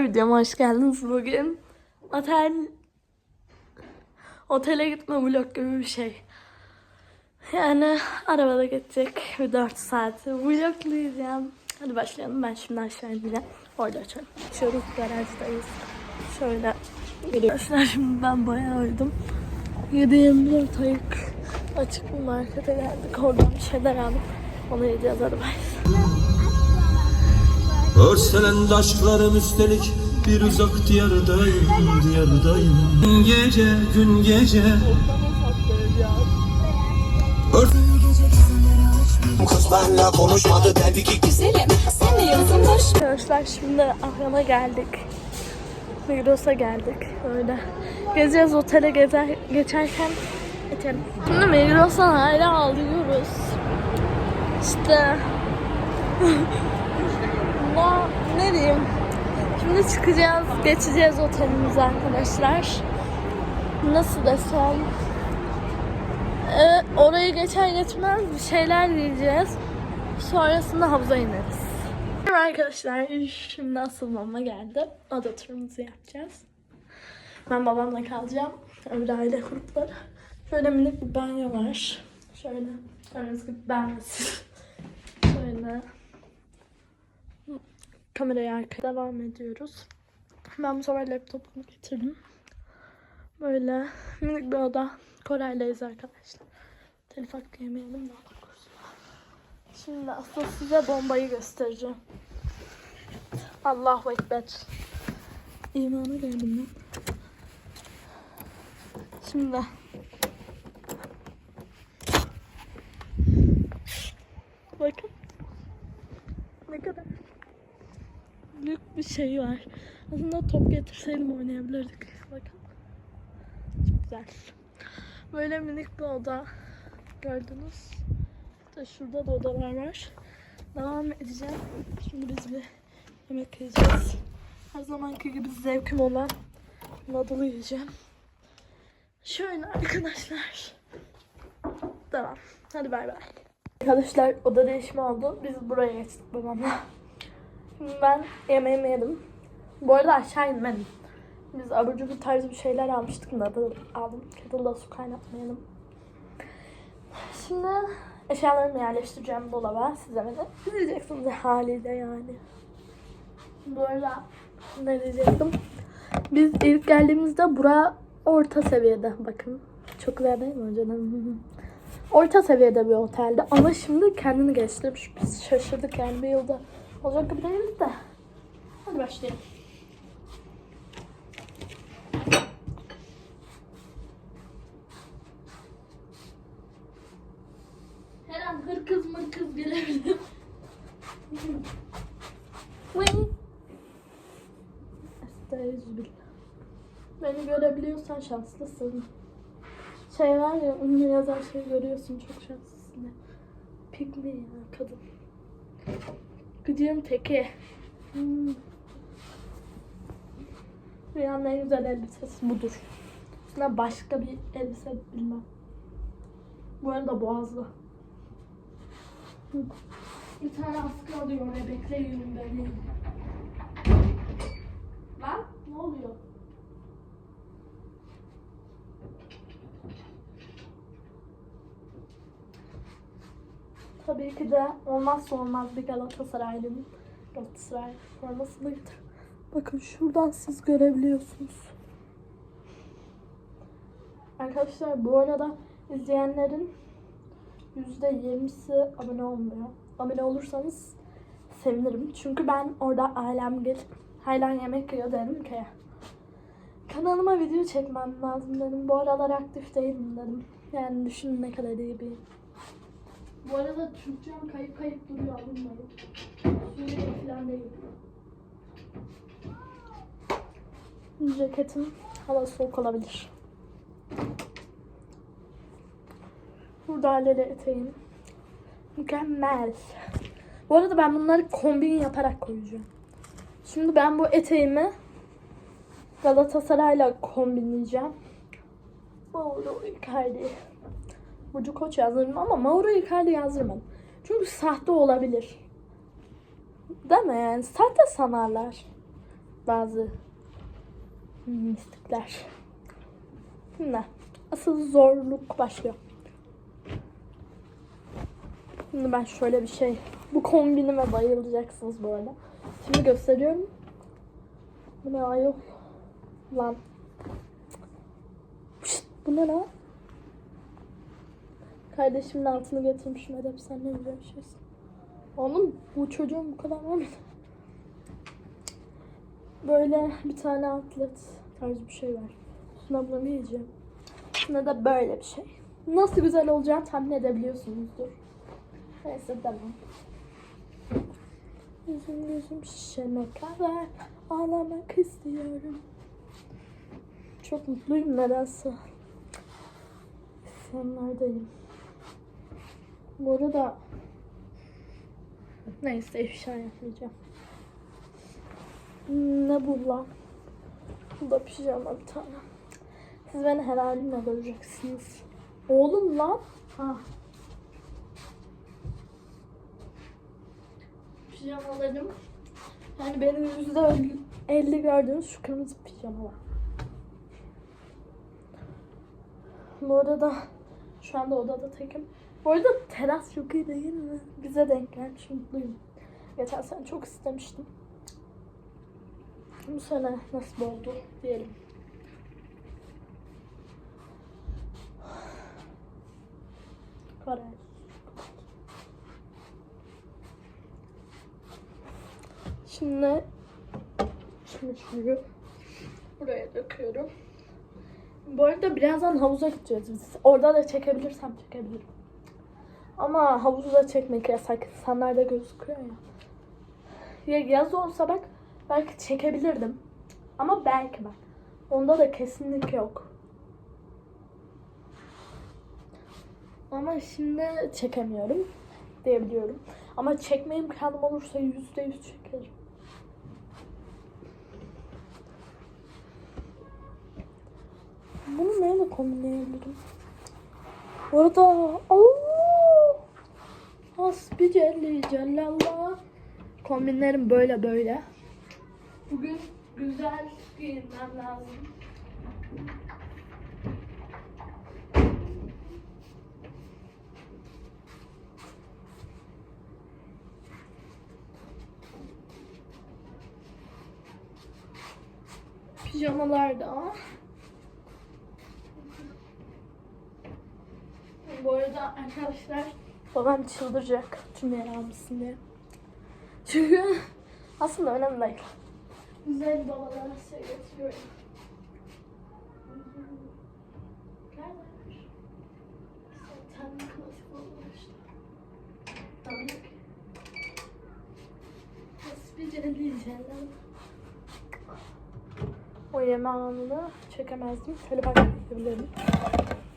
Videoma hoş geldiniz bugün. Otel otele gitme vlog gibi bir şey. Yani arabada gidecek bir 4 saat vloglayacağım. Hadi başlayalım. Ben şimdi aşağı ineceğim. Orada açalım. Açıyoruz. Garajdayız. Şöyle Arkadaşlar şimdi ben bayağı uyudum. 7-24 ayık açık bir markete geldik. Oradan bir şeyler aldım. Onu yiyeceğiz hadi bay. Örselen aşklarım üstelik bir uzak diyardayım, diyardayım. Gün gece, gün gece. Bu kız benimle konuşmadı dedi ki Güzelim, sen de yazılmış. Arkadaşlar şimdi Afyon'a geldik. Migros'a geldik. Öyle. Gezeceğiz otele gezer, geçerken geçelim. Şimdi Migros'tan hala alıyoruz. İşte ne, ne diyeyim? Şimdi çıkacağız, geçeceğiz otelimize arkadaşlar. Nasıl desem? Ee, orayı geçer geçmez bir şeyler yiyeceğiz. Sonrasında havuza ineriz. Arkadaşlar. Şimdi asıl mama geldi. Oda turumuzu yapacağız. Ben babamla kalacağım. Öbür aile grupları. Şöyle minik bir banyo var. Şöyle. Gördüğünüz gibi ben. Şöyle. Kamerayı arkaya devam ediyoruz. Ben bu sefer laptopumu getirdim. Böyle minik bir oda. Koray'layız arkadaşlar. Telif hakkı yemeyelim de Allah korusun. Şimdi asıl size bombayı göstereceğim. Allahu Ekber. İmana geldim ben. Şimdi. Bakın. Ne kadar büyük bir şey var. Aslında top getirseydim oynayabilirdik. Bakın. Çok güzel. Böyle minik bir oda. Gördünüz. İşte şurada da odalar var. Devam edeceğim. Şimdi biz bir yemek yiyeceğiz. Her zamanki gibi zevkim olan noodle yiyeceğim. Şöyle arkadaşlar. Tamam. Hadi bay bay. Arkadaşlar oda değişimi oldu. Biz buraya geçtik babamla. Ben yemeğimi yedim. Bu arada aşağı inmedim. Biz abur cubur tarzı bir şeyler almıştık. Noodle aldım. Kettle'da su kaynatmayalım. Şimdi eşyalarımı yerleştireceğim dolaba. Size de izleyeceksiniz haliyle yani. Bu arada ne diyecektim? Biz ilk geldiğimizde bura orta seviyede. Bakın. Çok güzel değil mi canım? Orta seviyede bir oteldi. Ama şimdi kendini geliştirmiş. Biz şaşırdık yani bir yılda. Olacak gibi değildi de. Hadi başlayalım. Her an hırkız mırkız gelebilir. Vıy. Estağfirullah. Beni görebiliyorsan şanslısın. Şey var ya, ünlü yazar şey görüyorsun çok şanslısın. Pigme ya kadın. Gıcığım teki. Hmm. Dünyanın en güzel elbisesi budur. Aslında başka bir elbise bilmem. Bu arada boğazlı. Bir tane askı alıyor oraya bekleyin beni. Lan ne oluyor? Tabii ki de olmazsa olmaz bir Galatasaraylı'nın Galatasaray formasını getir. Bakın şuradan siz görebiliyorsunuz. Arkadaşlar bu arada izleyenlerin %20'si abone olmuyor. Abone olursanız sevinirim. Çünkü ben orada ailem gelip hala yemek yiyor dedim ki kanalıma video çekmem lazım dedim. Bu aralar aktif değilim dedim. Yani düşünün ne kadar iyi bir. Bu arada Türkçem kayıp kayıp duruyor alınmadı. Suriye falan değil. Ceketim hava soğuk olabilir. Burada aleli eteğim. Mükemmel. Bu arada ben bunları kombin yaparak koyacağım. Şimdi ben bu eteğimi Galatasaray'la kombinleyeceğim. Mauro Icardi. Burcu Koç yazdırdım ama Mauro Icardi yazdırmadım. Çünkü sahte olabilir. Değil mi yani? Sahte sanarlar. bazı mistikler. Şimdi asıl zorluk başlıyor. Şimdi ben şöyle bir şey. Bu kombinime bayılacaksınız bu arada. Şimdi gösteriyorum. Bu ne ayol? Lan. Bu ne lan? Kardeşimin altını getirmişim edep sen ne güzel bir şeysin. Oğlum bu çocuğun bu kadar mı? Böyle bir tane atlet tarzı bir şey var. Üstüne bunu yiyeceğim. Üstüne de böyle bir şey. Nasıl güzel olacağını tahmin edebiliyorsunuzdur. Neyse tamam. Yüzüm yüzüm şişene kadar ağlamak istiyorum. Çok mutluyum nedense. İsyanlardayım. Bu arada neyse ifşa yapmayacağım. Ne bu lan? Bu da pijama bir tane. Siz beni her halimle göreceksiniz. Oğlum lan. Ha. Pijamalarım. Yani benim yüzde 50 gördüğünüz şu kırmızı pijamalar. Bu arada şu anda odada tekim. Bu arada teras çok iyi değil mi? Bize denk gelmiş mutluyum. Geçen sene çok istemiştim. Bu sene nasıl oldu diyelim. Kare. Şimdi şimdi şunu buraya döküyorum. Bu arada birazdan havuza gideceğiz biz. Orada da çekebilirsem çekebilirim. Ama havuzda çekmek yasak. İnsanlarda gözüküyor ya. Ya yaz olsa bak belki çekebilirdim. Ama belki bak. Onda da kesinlik yok. Ama şimdi çekemiyorum diyebiliyorum. Ama çekme imkanım olursa yüzde yüz çekerim. Bunu neyle kombinleyebilirim? Bu arada ooo Hasbi celli cellallah Kombinlerim böyle böyle. Bugün güzel giyinmem lazım. Pijamalar da. Bu arada arkadaşlar babam çıldıracak tüm yer almışsın diye. Çünkü aslında önemli değil. Güzel babalara şey. Nasıl beceremeyeceğim. O yeme anını çekemezdim. Şöyle bak.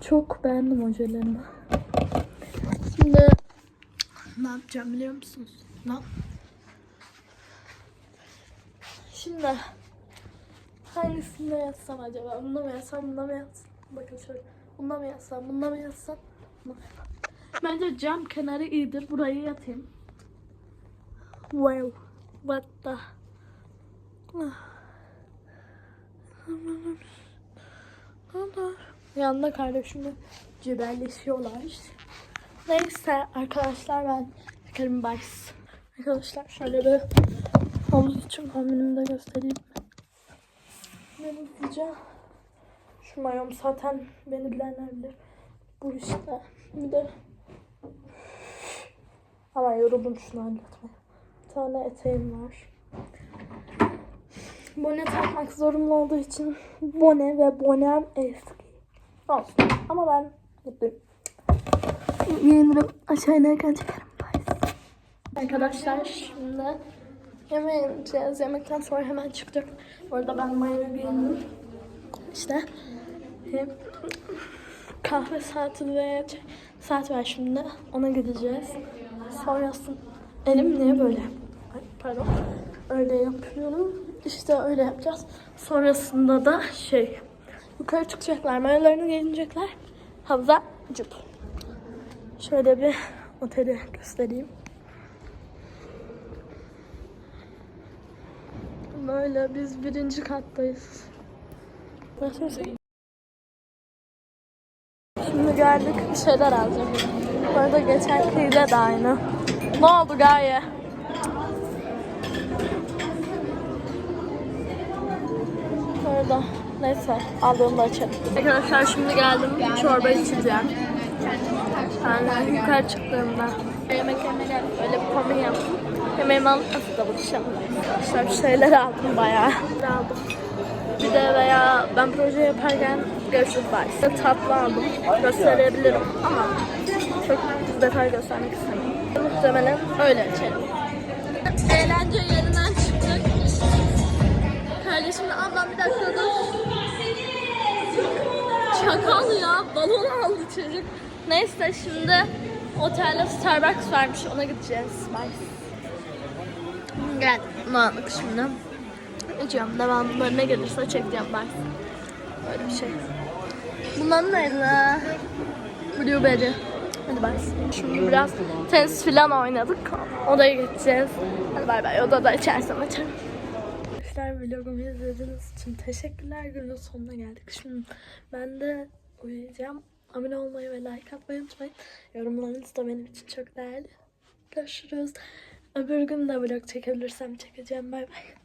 Çok beğendim ojelerimi. Şimdi ne yapacağım biliyor musunuz? Ne? Şimdi hangisinde yatsam acaba? Bunda mı yatsam, bunda mı yatsam? Bakın şöyle. Bunda mı yatsam, bunda mı yatsam? Bunda mı yatsam? Bence cam kenarı iyidir. Burayı yatayım. Wow. What the... Ah. Yanında kardeşimle cebelleşiyorlar. Neyse arkadaşlar ben Kerim Bays. Arkadaşlar şöyle bir havuz için kombinimi de göstereyim. Ben hızlıca şu mayom zaten beni bilenler bilir. Bu işte. Bir de ama yoruldum şunu halletmeye. Bir tane eteğim var. Bone takmak zorunlu olduğu için bone ve bonem eski. Olsun. Ama ben mutluyum. Giyinirim. Aşağı inerken çekerim. Bye. Arkadaşlar şimdi yemeğe yiyeceğiz. Yemekten sonra hemen çıktık. Bu arada ben mayo giyindim. İşte kahve saati ve saat var şimdi. Ona gideceğiz. Sonrasında elim niye böyle? Ay, pardon. Öyle yapıyorum. İşte öyle yapacağız. Sonrasında da şey yukarı çıkacaklar. Mayolarını giyinecekler. Havuza cüp. Şöyle bir oteli göstereyim. Böyle biz birinci kattayız. Şimdi geldik bir şeyler alacağım. Bu arada geçen kıyıda da aynı. Ne oldu Gaye? Orada. Neyse aldığımı da açalım. Arkadaşlar şimdi geldim. Çorba içeceğim. Yani yukarı çıktığımda yemek yemeye geldim. Öyle bir kombin yaptım. Yemeğimi alıp nasıl da buluşalım. Arkadaşlar bir şeyler aldım bayağı. aldım. Bir de veya ben proje yaparken görüşürüz. Size tatlı aldım. Gösterebilirim ama çok detay göstermek istemiyorum. Muhtemelen öyle içerim. Eğlence yerinden çıktık. Kardeşimle ablam bir dakika dur. Çakal ya. Balon aldı çocuk. Neyse şimdi otelde Starbucks varmış. Ona gideceğiz. Bye. Gel. Ne aldık şimdi? İçiyorum. Devamında ne gelirse çekeceğim ben. Böyle bir şey. Bunların neydi? Blueberry. Hadi bay. Şimdi biraz tenis falan oynadık. Odaya gideceğiz. Hadi bay bay. Odada içersem açarım. Arkadaşlar vlogumu izlediğiniz için teşekkürler. Günün sonuna geldik. Şimdi ben de uyuyacağım. Abone olmayı ve like atmayı unutmayın. Yorumlarınız da benim için çok değerli. Görüşürüz. Öbür gün de vlog çekebilirsem çekeceğim. Bay bay.